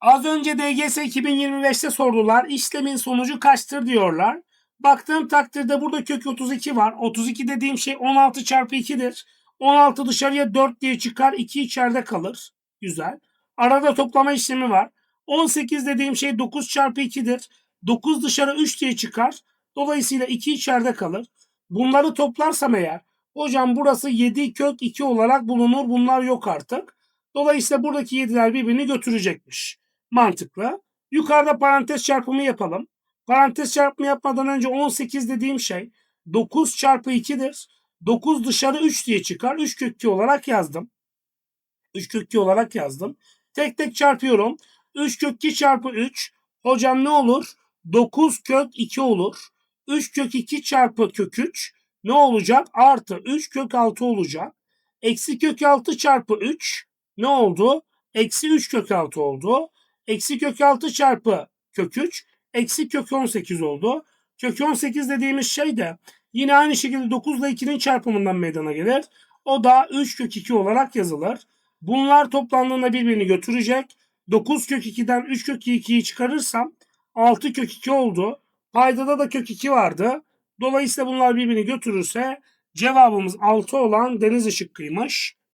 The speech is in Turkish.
Az önce DGS 2025'te sordular. İşlemin sonucu kaçtır diyorlar. Baktığım takdirde burada kök 32 var. 32 dediğim şey 16 çarpı 2'dir. 16 dışarıya 4 diye çıkar. 2 içeride kalır. Güzel. Arada toplama işlemi var. 18 dediğim şey 9 çarpı 2'dir. 9 dışarı 3 diye çıkar. Dolayısıyla 2 içeride kalır. Bunları toplarsam eğer hocam burası 7 kök 2 olarak bulunur. Bunlar yok artık. Dolayısıyla buradaki 7'ler birbirini götürecekmiş. Mantıklı. Yukarıda parantez çarpımı yapalım. Parantez çarpımı yapmadan önce 18 dediğim şey 9 çarpı 2'dir. 9 dışarı 3 diye çıkar. 3 kök 2 olarak yazdım. 3 kök 2 olarak yazdım. Tek tek çarpıyorum. 3 kök 2 çarpı 3. Hocam ne olur? 9 kök 2 olur. 3 kök 2 çarpı kök 3 ne olacak? Artı 3 kök 6 olacak. Eksi kök 6 çarpı 3 ne oldu? Eksi 3 kök 6 oldu. Eksi kök 6 çarpı kök 3 eksi kök 18 oldu. Kök 18 dediğimiz şey de yine aynı şekilde 9 ile 2'nin çarpımından meydana gelir. O da 3 kök 2 olarak yazılır. Bunlar toplandığında birbirini götürecek. 9 kök 2'den 3 kök 2'yi çıkarırsam 6 kök 2 oldu. Paydada da kök 2 vardı. Dolayısıyla bunlar birbirini götürürse cevabımız 6 olan deniz ışıkkıymış.